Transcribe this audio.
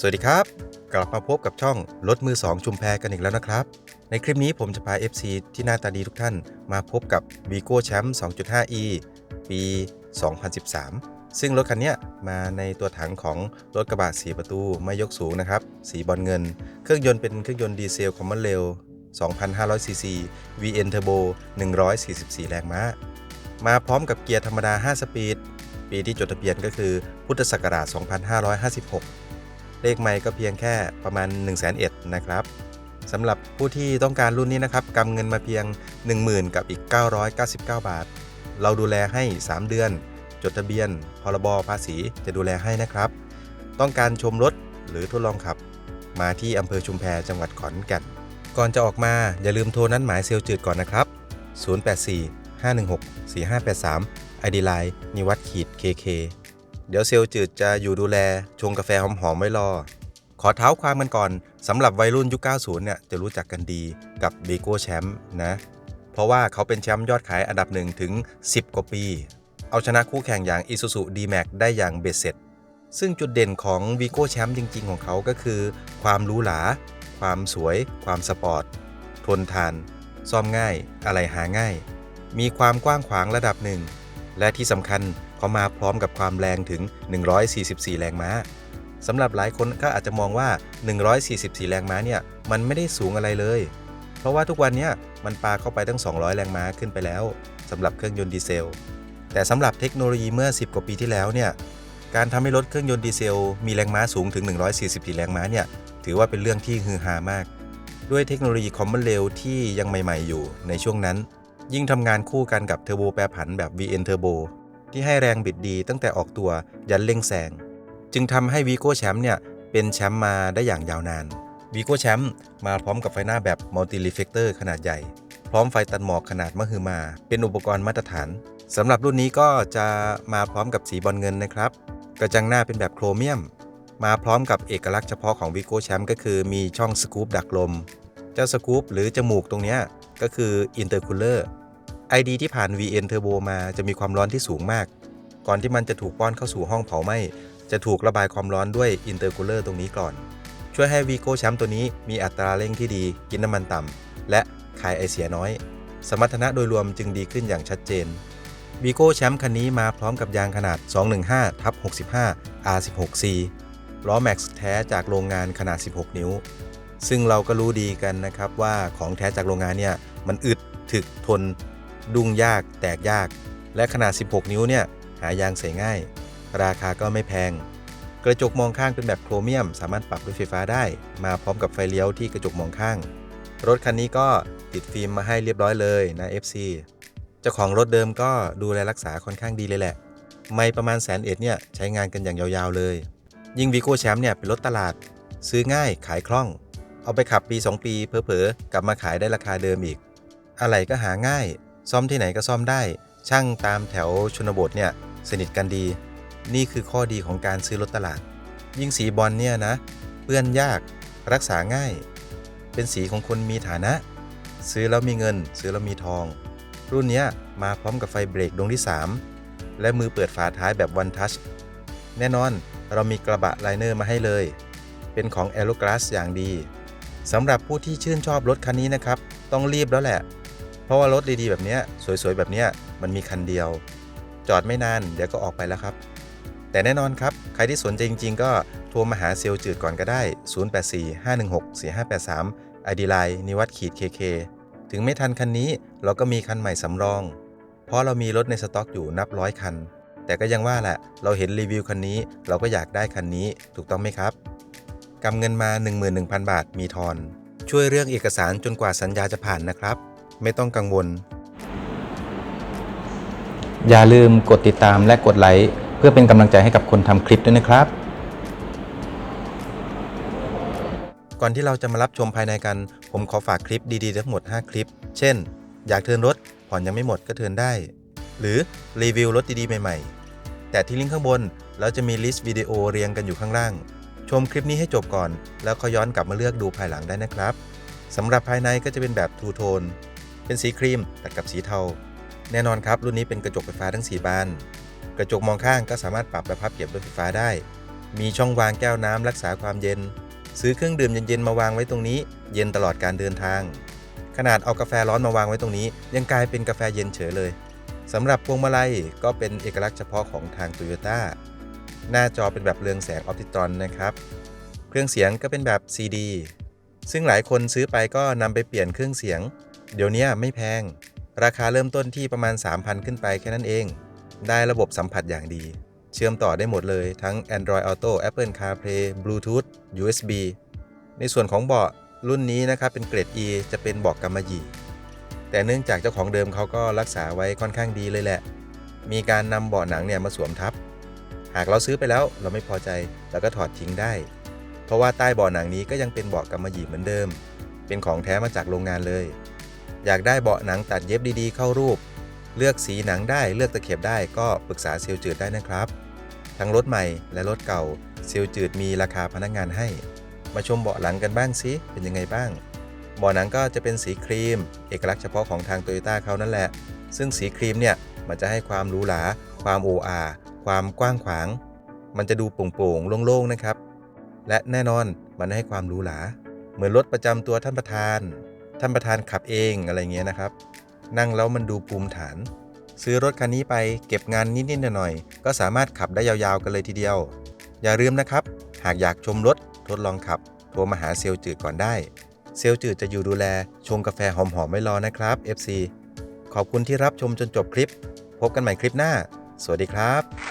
สวัสดีครับ กลับมาพบกับช่องรถมือ 2 ชุมแพกันอีกแล้วนะครับ ในคลิปนี้ผมจะพา FC ที่หน้าตาดีทุกท่าน มาพบกับ v i g o Champ 2.5e ปี 2013 ซึ่งรถคันนี้มาในตัวถังของรถกระบะ 4 ประตูไม่ยกสูงนะครับ สีบอลเงิน เครื่องยนต์เป็นเครื่องยนต์ดีเซลคอมมอนเรล2,500 cc VN Turbo 144 แรงม้า มาพร้อมกับเกียร์ธรรมดา 5 สปีด ปีที่จดทะเบียนก็คือพุทธศักราช 2556 เลขไม่ก็เพียงแค่ประมาณ 1 0 0 0 0 0นะครับสำหรับผู้ที่ต้องการรุ่นนี้นะครับกำเงินมาเพียง 10,000 กับอีก 999 บาท เราดูแลให้ 3 เดือน จดทะเบียน พรบภาษีจะดูแลให้นะครับ ต้องการชมรถหรือทดลองขับ มาที่อำเภอชุมแพจังหวัดขอนแก่น ก่อนจะออกมาอย่าลืมโทรนัดหมายเซลล์จืดก่อนนะครับ 084 516 4583 ID Line นิวัตขีด KK เดี๋ยวเซลจืดจะอยู่ดูแลชงกาแฟหอมๆไว้รอ ขอเท้าความกันก่อนสำหรับวัยรุ่นยุค 90 เนี่ยจะรู้จักกันดีกับ b บโก้แชมป์นะ เพราะว่าเขาเป็นแชมป์ยอดขายอันดับหนึ่งถึง 10 กว่าปี เอาชนะคู่แข่งอย่าง Isuzu D-Max ได้อย่างเบ็ดเสร็จ ซึ่งจุดเด่นของ v ีโก้แชมป์จริง ๆ ของเขาก็คือ ความหรูหราความสวย ความสปอร์ต ทนทาน ซ่อมง่าย อะไรหาง่าย มีความกว้างขวางระดับหนึ่ง และที่สำคัญเขามาพร้อมกับความแรงถึง 144 แรงม้าสำหรับหลายคนก็อาจจะมองว่า 144 แรงม้าเนี่ยมันไม่ได้สูงอะไรเลย เพราะว่าทุกวันเนี้ยมันปาเข้าไปตั้ง 200 แรงม้าขึ้นไปแล้วสำหรับเครื่องยนต์ดีเซล แต่สำหรับเทคโนโลยีเมื่อ 10 กว่าปีที่แล้วเนี่ยการทำให้รถเครื่องยนต์ดีเซล มีแรงม้าสูงถึง 144 แรงม้าเนี่ยถือว่าเป็นเรื่องที่ฮือฮามาก ด้วยเทคโนโลยีคอมมอนเรลที่ยังใหม่ ๆ อยู่ในช่วงนั้น ยิ่งทำงานคู่กันกับเทอร์โบแปรผันแบบ VN Turbo ที่ให้แรงบิดดีตั้งแต่ออกตัวยันเร่งแซงจึงทำให้วีโก้แชมป์เนี่ยเป็นแชมป์มาได้อย่างยาวนานวีโก้แชมป์มาพร้อมกับไฟหน้าแบบมัลติรีเฟกเตอร์ขนาดใหญ่ พร้อมไฟตัดหมอกขนาดมหึมา เป็นอุปกรณ์มาตรฐานสำหรับรุ่นนี้ก็จะมาพร้อมกับสีบอลเงินนะครับ กระจังหน้าเป็นแบบโครเมียม มาพร้อมกับเอกลักษณ์เฉพาะของวีโก้แชมป์ก็คือมีช่องสกูปดักลม เจ้าสกูปหรือจมูกตรงเนี้ย ก็คืออินเตอร์คูลเลอร์ ID ที่ผ่าน VN Turbo มาจะมีความร้อนที่สูงมาก ก่อนที่มันจะถูกป้อนเข้าสู่ห้องเผาไหม้จะถูกระบายความร้อนด้วยอินเตอร์คูลเลอร์ตรงนี้ก่อน ช่วยให้ Vigo แชมป์ตัวนี้มีอัตราเร่งที่ดี กินน้ำมันต่ำ และคายไอเสียน้อย สมรรถนะโดยรวมจึงดีขึ้นอย่างชัดเจน Vigo แชมป์คันนี้มาพร้อมกับยางขนาด 215ทับ65 R16C ล้อแม็กซ์แท้จากโรงงานขนาด 16 นิ้ว ซึ่งเราก็รู้ดีกันนะครับว่าของแท้จากโรงงานเนี่ยมันอึดถึกทน ดุ้งยาก แตกยาก และขนาด 16 นิ้วเนี่ยหายางใส่ง่าย ราคาก็ไม่แพง กระจกมองข้างเป็นแบบโครเมียม สามารถปรับด้วยไฟฟ้าได้ มาพร้อมกับไฟเลี้ยวที่กระจกมองข้าง รถคันนี้ก็ติดฟิล์มมาให้เรียบร้อยเลยนะ FC เจ้าของรถเดิมก็ดูแลรักษาค่อนข้างดีเลยแหละ ไม่ประมาณแสนเอ็ดเนี่ยใช้งานกันอย่างยาวๆเลย ยิ่งวีโก้แชมป์เนี่ยเป็นรถตลาด ซื้อง่ายขายคล่อง เอาไปขับปี 2 ปีเพอๆกลับมาขายได้ราคาเดิมอีก อะไรก็หาง่าย ซ่อมที่ไหนก็ซ่อมได้ ช่างตามแถวชนบทเนี่ยสนิทกันดี นี่คือข้อดีของการซื้อรถตลาด ยิ่งสีบอลเนี่ยนะ เปื้อนยากรักษาง่าย เป็นสีของคนมีฐานะ ซื้อแล้วมีเงิน ซื้อแล้วมีทอง รุ่นนี้มาพร้อมกับไฟเบรกดวงที่ 3 และมือเปิดฝาท้ายแบบวันทัชแน่นอนเรามีกระบะไลเนอร์มาให้เลย เป็นของ a e r o g l a s s อย่างดี สำหรับผู้ที่ชื่นชอบรถคันนี้นะครับ ต้องรีบแล้วแหละ เพราะว่ารถดีๆแบบนี้สวยๆ แบบนี้มันมีคันเดียว จอดไม่นานเดี๋ยวก็ออกไปแล้วครับ แต่แน่นอนครับ ใครที่สนใจจริง ๆ ก็โทรมาหาเซลล์จืดก่อนก็ได้ 0845164583 ID Line นิวัตขีด KK ถึงไม่ทันคันนี้เราก็มีคันใหม่สำรอง เพราะเรามีรถในสต็อกอยู่นับร้อยคัน แต่ก็ยังว่าแหละ เราเห็นรีวิวคันนี้ เราก็อยากได้คันนี้ถูกต้องไหมครับ กำเงินมา 11,000 บาทมีทอน ช่วยเรื่องเอกสารจนกว่าสัญญาจะผ่านนะครับ ไม่ต้องกังวล อย่าลืมกดติดตามและกดไลค์เพื่อเป็นกำลังใจให้กับคนทำคลิปด้วยนะครับ ก่อนที่เราจะมารับชมภายในกัน ผมขอฝากคลิปดีๆ ทั้งหมด 5 คลิป เช่น อยากเทินรถผ่อนยังไม่หมดก็เทินได้ หรือรีวิวรถดีๆใหม่ ๆ แต่ที่ลิงก์ข้างบนเราจะมีลิสต์วิดีโอเรียงกันอยู่ข้างล่าง ชมคลิปนี้ให้จบก่อน แล้วค่อยย้อนกลับมาเลือกดูภายหลังได้นะครับสำหรับภายในก็จะเป็นแบบทูโทนเป็นสีครีมตัดกับสีเทา แน่นอนครับ รุ่นนี้เป็นกระจกไฟฟ้าทั้ง 4 บาน กระจกมองข้างก็สามารถปรับและพับเก็บด้วยไฟฟ้าได้ มีช่องวางแก้วน้ำรักษาความเย็น ซื้อเครื่องดื่มเย็นๆมาวางไว้ตรงนี้ เย็นตลอดการเดินทาง ขนาดเอากาแฟร้อนมาวางไว้ตรงนี้ ยังกลายเป็นกาแฟเย็นเฉยเลยสำหรับพวงมาลัยก็เป็นเอกลักษณ์เฉพาะของทาง t o y ยต้า หน้าจอเป็นแบบเรืองแสงออปติตรอนนะครับ เครื่องเสียงก็เป็นแบบ CD ซึ่งหลายคนซื้อไปก็นำไปเปลี่ยนเครื่องเสียง เดี๋ยวนี้ไม่แพง ราคาเริ่มต้นที่ประมาณ 3,000 ขึ้นไปแค่นั้นเอง ได้ระบบสัมผัสอย่างดี เชื่อมต่อได้หมดเลยทั้ง Android Auto Apple CarPlay Bluetooth USB ในส่วนของเบาะรุ่นนี้นะครับเป็นเกรด E จะเป็นเบาะกำมะหยี่ แต่เนื่องจากเจ้าของเดิมเขาก็รักษาไว้ค่อนข้างดีเลยแหละ มีการนำเบาะหนังเนี่ยมาสวมทับ หากเราซื้อไปแล้วเราไม่พอใจเราก็ถอดทิ้งได้ เพราะว่าใต้เบาะหนังนี้ก็ยังเป็นเบาะกำมะหยี่เหมือนเดิม เป็นของแท้มาจากโรงงานเลย อยากได้เบาะหนังตัดเย็บดีๆ เข้ารูป เลือกสีหนังได้เลือกตะเข็บได้ก็ปรึกษาเซลล์จืดได้นะครับ ทั้งรถใหม่และรถเก่าเซลล์จืดมีราคาพนักงานให้ มาชมเบาะหลังกันบ้างสิเป็นยังไงบ้างเบาะหนังก็จะเป็นสีครีม เอกลักษณ์เฉพาะของทางโตโยต้าเขานั่นแหละ ซึ่งสีครีมเนี่ย มันจะให้ความหรูหรา ความโออา ความกว้างขวาง มันจะดูโปร่งๆโล่งๆนะครับ และแน่นอนมันให้ความหรูหราเหมือนรถประจำตัวท่านประธาน ท่านประธานขับเองอะไรเงี้ยนะครับ นั่งแล้วมันดูภูมิฐาน ซื้อรถคันนี้ไปเก็บงานนิดๆหน่อยๆก็สามารถขับได้ยาวๆกันเลยทีเดียว อย่าลืมนะครับ หากอยากชมรถทดลองขับ โทรมาหาเซลจืดก่อนได้ เซลจืดจะอยู่ดูแลชงกาแฟหอมๆไว้รอนะครับ FC ขอบคุณที่รับชมจนจบคลิป พบกันใหม่คลิปหน้า สวัสดีครับ